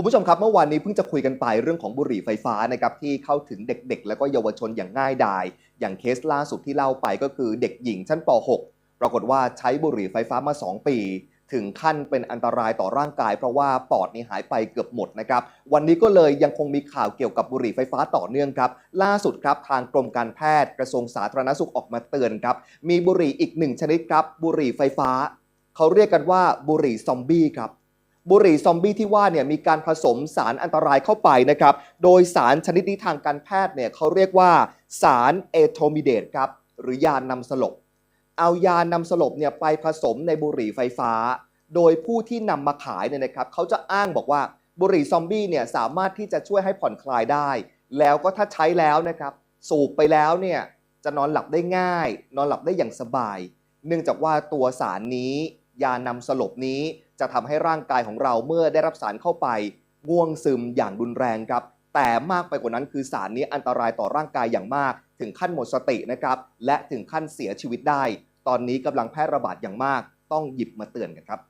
คุณผู้ชมครับเมื่อวานนี้เพิ่งจะคุยกันไปเรื่องของบุหรี่ไฟฟ้านะครับที่เข้าถึงเด็กๆ แล้วก็เยาวชนอย่างง่ายดาย อย่างเคสล่าสุดที่เล่าไปก็คือเด็กหญิงชั้นป .6 ปรากฏว่าใช้บุหรี่ไฟฟ้ามา 2 ปี ถึงขั้นเป็นอันตรายต่อร่างกาย เพราะว่าปอดนี่หายไปเกือบหมดนะครับวันนี้ก็เลยยังคงมีข่าวเกี่ยวกับบุหรี่ไฟฟ้าต่อเนื่องครับล่าสุดครับทางกรมการแพทย์กระทรวงสาธารณสุขออกมาเตือนครับมีบุหรี่อีกหนึ่งชนิดครับบุหรี่ไฟฟ้าเขาเรียกกันว่าบุหรี่ซอมบี้ครับ บุหรี่ซอมบี้ที่ว่าเนี่ยมีการผสมสารอันตรายเข้าไปนะครับ โดยสารชนิดนี้ทางการแพทย์เนี่ยเขาเรียกว่าสารเอโทมิเดตครับหรือยานำสลบ เอายานำสลบเนี่ยไปผสมในบุหรี่ไฟฟ้า โดยผู้ที่นำมาขายเนี่ยนะครับเขาจะอ้างบอกว่าบุหรี่ซอมบี้เนี่ยสามารถที่จะช่วยให้ผ่อนคลายได้ แล้วก็ถ้าใช้แล้วนะครับสูบไปแล้วเนี่ยจะนอนหลับได้ง่าย นอนหลับได้อย่างสบาย เนื่องจากว่าตัวสารนี้ ยานำสลบนี้จะทำให้ร่างกายของเราเมื่อได้รับสารเข้าไปง่วงซึมอย่างรุนแรงครับ แต่มากไปกว่านั้นคือสารนี้อันตรายต่อร่างกายอย่างมาก ถึงขั้นหมดสตินะครับ และถึงขั้นเสียชีวิตได้ ตอนนี้กำลังแพร่ระบาดอย่างมาก ต้องหยิบมาเตือนกันครับ